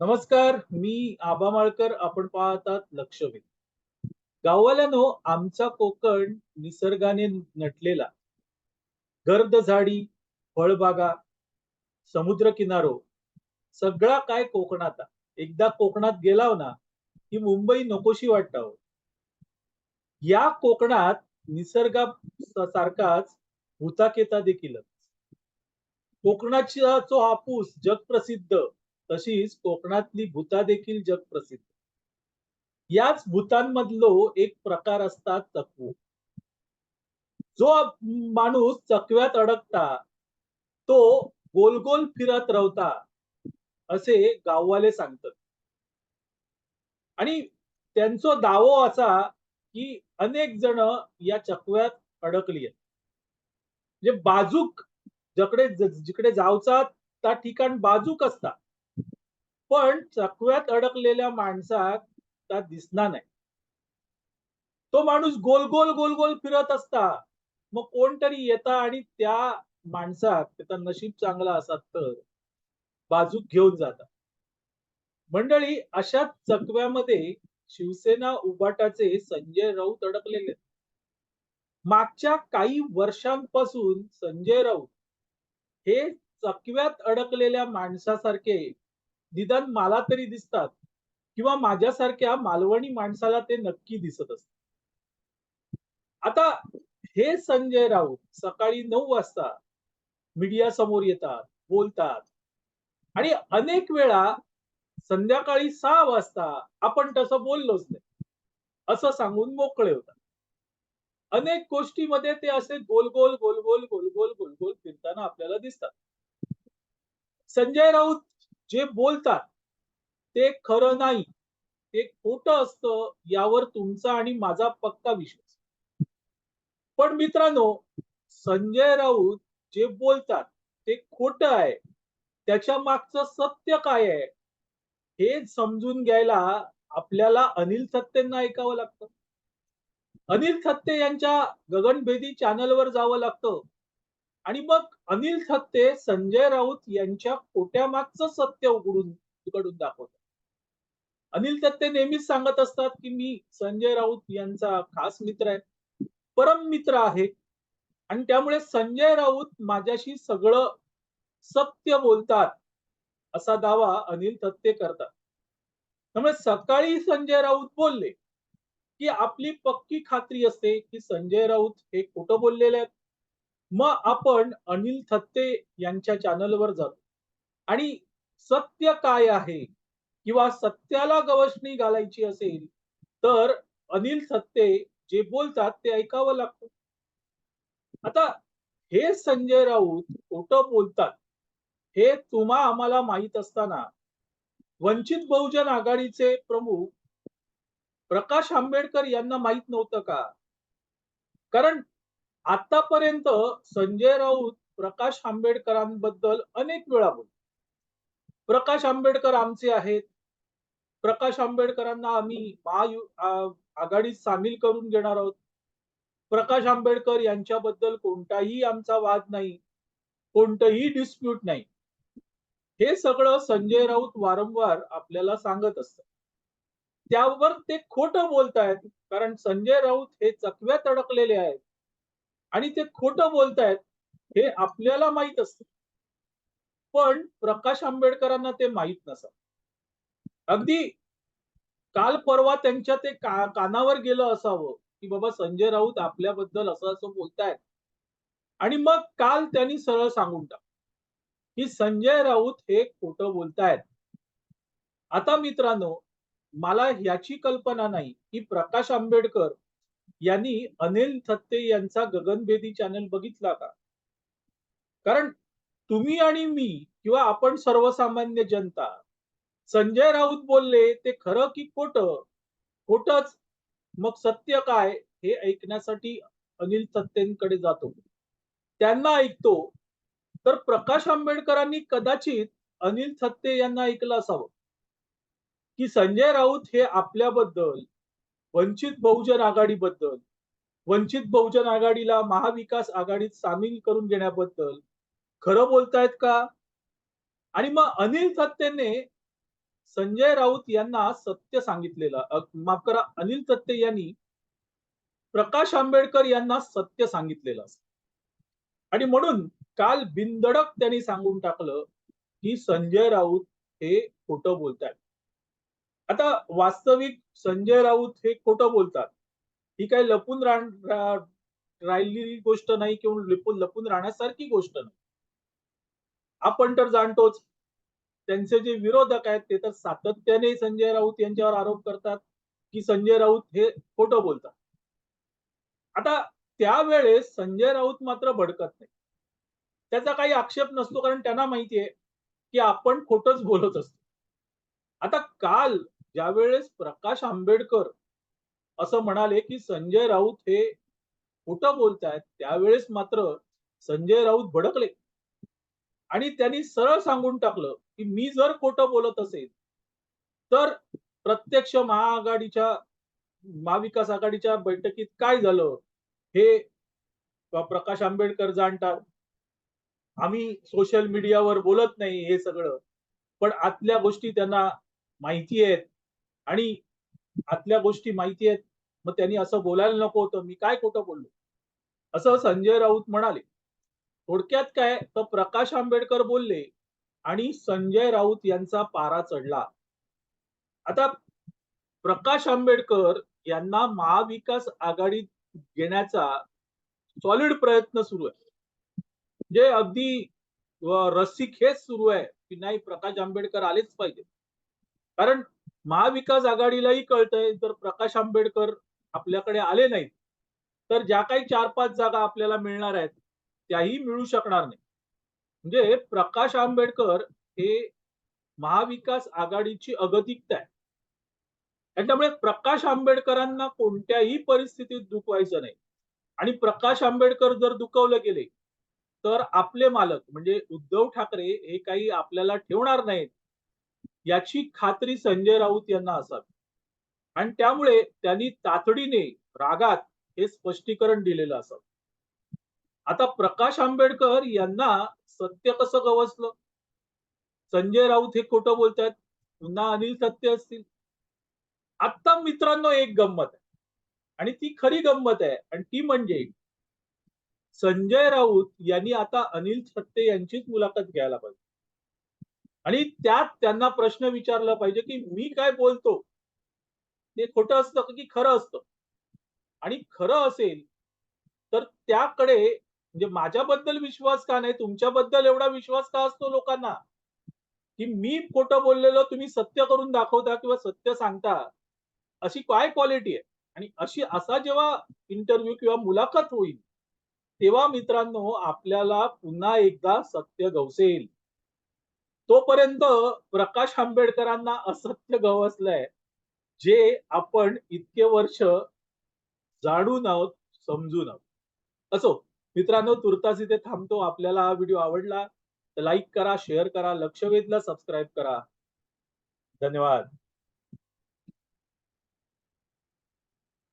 नमस्कार मी आबा माळकर आपण पाहतात लक्षवेध. गाववाल्यानो आमचा कोकण निसर्गाने नटलेला. गर्द झाडी फळबागा समुद्र किनारो सगळा काय कोकणात? एकदा कोकणात गेलाव ना की मुंबई नकोशी वाटताव. या कोकणात निसर्गा सारखाच भूताकेता देखील कोकणाचा जो हापूस जगप्रसिद्ध तशीच कोकणातली भूता देखील जगप्रसिद्ध. याच भूतांमधलो एक प्रकार असतात चकवू जो माणूस चकव्यात अडकता तो गोल गोल फिरत राहता असे गाववाले सांगतात. आणि त्यांचा दावो असा की अनेक जण या चकव्यात अडकली आहेत. म्हणजे बाजूक जकडे जिकडे जावचा त्या ठिकाण बाजूक असता पण चकव्यात अडकलेल्या माणसात त्या दिसणार नाही. तो माणूस गोल गोल गोल गोल फिरत असता. मग कोणतरी येता आणि त्या माणसात त्याचा नशीब चांगला असत तर बाजूक घेऊन जातात मंडळी अशा चकव्यामध्ये शिवसेना उबाटाचे संजय राऊत अडकलेले मागच्या काही वर्षांपासून संजय राऊत हे चकव्यात अडकलेल्या माणसासारखे निदान मला तरी दिसतात किंवा माझ्यासारख्या मालवणी माणसाला ते नक्की दिसत असत आता हे संजय राऊत सकाळी नऊ वाजता मीडिया समोर येतात बोलतात आणि अनेक वेळा संध्याकाळी सहा वाजता आपण तसं बोललोच नाही असं सांगून मोकळे होतात. अनेक गोष्टीमध्ये ते असे गोल गोल गोल गोल गोल गोल गोल गोल फिरताना आपल्याला दिसतात. संजय राऊत जे बोलतात ते खरं नाही. ते खोट असतं यावर तुमचा आणि माझा पक्का विश्वास. पण मित्रांनो संजय राऊत जे बोलतात ते खोटं आहे. त्याच्या मागचं सत्य काय आहे? हे समजून घ्यायला आपल्याला अनिल थत्तेंना ऐकावं लागतं. अनिल थत्ते यांच्या गगनभेदी चॅनलवर जावं लागतं. आणि मग अनिल थत्ते संजय राऊत यांच्या खोट्या मागचं सत्य उघडून उघडून दाखवतात. अनिल थत्ते नेहमीच सांगत असतात की मी संजय राऊत यांचा खास मित्र आहे परम मित्र आहे. आणि त्यामुळे संजय राऊत माझ्याशी सगळं सत्य बोलतात असा दावा अनिल थत्ते करतात. त्यामुळे सकाळी संजय राऊत बोलले की आपली पक्की खात्री असते की संजय राऊत हे खोटं बोललेले आहेत. मग आपण अनिल थत्ते यांच्या चॅनलवर जातो. आणि सत्य काय आहे? किंवा सत्याला गवसणी घालायची असेल तर अनिल थत्ते जे बोलतात ते ऐकावं लागतं. आता हे संजय राऊत खोट बोलतात. हे तुम्हा आम्हाला माहीत असताना वंचित बहुजन आघाडीचे प्रमुख प्रकाश आंबेडकर यांना माहीत नव्हतं का? कारण आतापर्यंत संजय राऊत प्रकाश आंबेडकरांबद्दल अनेक वेळा बोल प्रकाश आंबेडकर आमचे आहेत. प्रकाश आंबेडकरांना आम्ही महायु आघाडीत सामील करून घेणार आहोत. प्रकाश आंबेडकर यांच्याबद्दल कोणताही आमचा वाद नाही. कोणतंही डिस्प्यूट नाही. हे सगळं संजय राऊत वारंवार आपल्याला सांगत असत त्यावर ते खोटं बोलतायत. कारण संजय राऊत हे चकव्यात अडकलेले आहेत. आणि ते खोटं बोलतायत हे आपल्याला माहीत असत. पण प्रकाश आंबेडकरांना ते माहीत नसत. अगदी काल परवा त्यांच्या ते का, कानावर गेलं असावं की बाबा संजय राऊत आपल्याबद्दल असं असं बोलतायत. आणि मग काल त्यांनी सरळ सांगून टाक की संजय राऊत हे खोटं बोलतायत. आता मित्रांनो मला ह्याची कल्पना नाही की प्रकाश आंबेडकर यांनी अनिल थत्ते यांचा गगनभेदी चॅनल बघितला का? कारण तुम्ही आणि मी किंवा आपण सर्वसामान्य जनता संजय राऊत बोलले ते खरं की खोट? खोटच. मग सत्य काय? हे ऐकण्यासाठी अनिल थत्तेंकडे जातो. त्यांना ऐकतो. तर प्रकाश आंबेडकरांनी कदाचित अनिल थत्ते यांना ऐकलं असावं. की संजय राऊत हे आपल्याबद्दल वंचित बहुजन आघाडीबद्दल वंचित बहुजन आघाडीला महाविकास आघाडीत सामील करून घेण्याबद्दल खरं बोलतायत का? आणि मग अनिल थत्तेने संजय राऊत यांना सत्य सांगितलेलं माफ करा अनिल सत्ते यांनी प्रकाश आंबेडकर यांना सत्य सांगितलेलं. आणि म्हणून काल बिनधडक त्यांनी सांगून टाकलं की संजय राऊत हे खोटं बोलतायत. आता वास्तविक संजय राऊत हे खोटं बोलतात. ही काही लपून राह- राहिलेली गोष्ट नाही किंवा लपून लपून राहण्यासारखी गोष्ट नाही. आपण तर जाणतोच त्यांचे जे विरोधक आहेत ते तर सातत्याने संजय राऊत यांच्यावर आरोप करतात की संजय राऊत हे खोटं बोलतात. आता त्यावेळेस संजय राऊत मात्र भडकत नाही. त्याचा काही आक्षेप नसतो कारण त्यांना माहिती आहे की आपण खोटच बोलत असतो. आता काल ज्यावेळेस प्रकाश आंबेडकर असं म्हणाले की संजय राऊत हे खोटं बोलतायत त्यावेळेस मात्र संजय राऊत भडकले. आणि त्यांनी सरळ सांगून टाकलं की मी जर खोटं बोलत असेल तर प्रत्यक्ष महाआघाडीच्या महाविकास आघाडीच्या बैठकीत काय झालं? हे प्रकाश आंबेडकर जाणतात. आम्ही सोशल मीडियावर बोलत नाही हे सगळं. पण आतल्या गोष्टी त्यांना माहिती आहेत. आणि आतल्या गोष्टी माहिती आहेत. मग त्यांनी असं बोलायला नको होतं. मी काय खोटं बोललो? असं संजय राऊत म्हणाले थोडक्यात काय? तर प्रकाश आंबेडकर बोलले आणि संजय राऊत यांचा पारा चढला. आता प्रकाश आंबेडकर यांना महाविकास आघाडीत घेण्याचा सॉलिड प्रयत्न सुरू आहे. जे अगदी रस्सी खेच सुरू आहे की नाही प्रकाश आंबेडकर आलेच पाहिजे. कारण महाविकास आघाडीलाही कळतंय जर प्रकाश आंबेडकर आपल्याकडे आले नाहीत तर ज्या काही चार पाच जागा आपल्याला मिळणार आहेत त्याही मिळू शकणार नाही. म्हणजे प्रकाश आंबेडकर हे महाविकास आघाडीची अगतिकता आहे. आणि त्यामुळे प्रकाश आंबेडकरांना कोणत्याही परिस्थितीत दुखवायचं नाही. आणि प्रकाश आंबेडकर जर दुखवले गेले तर आपले मालक म्हणजे उद्धव ठाकरे हे काही आपल्याला ठेवणार नाहीत. याची खात्री संजय राऊत यांना असावी. आणि त्यामुळे त्यांनी तातडीने रागात हे स्पष्टीकरण दिलेलं असावं. आता प्रकाश आंबेडकर यांना सत्य कसं गवसलं? संजय राऊत हे खोटं बोलतात पुन्हा अनिल सत्य असतील. आता मित्रांनो एक गंमत आहे. आणि ती खरी गंमत आहे आणि ती म्हणजे संजय राऊत यांनी आता अनिल सत्ते यांचीच मुलाखत घ्यायला पाहिजे. आणि त्यात त्यांना प्रश्न विचारला पाहिजे की मी काय बोलतो? ते खोटं असतं की खरं असतं? आणि खरं असेल तर त्याकडे म्हणजे माझ्याबद्दल विश्वास का नाही? तुमच्याबद्दल एवढा विश्वास का असतो लोकांना? की मी खोटं बोललेलो तुम्ही सत्य करून दाखवता किंवा सत्य सांगता अशी काय क्वालिटी आहे? आणि अशी असा जेव्हा इंटरव्ह्यू किंवा मुलाखत होईल तेव्हा मित्रांनो आपल्याला पुन्हा एकदा सत्य गवसेल. तोपर्यंत प्रकाश आंबेडकरांना असत्य गवसलंय जे आपण इतके वर्ष जाणून आहोत समजून आहोत. असो मित्रांनो तुर्तास इथे थांबतो. आपल्याला हा व्हिडिओ आवडला तर लाईक करा शेअर करा लक्ष वेधला सबस्क्राईब करा. धन्यवाद.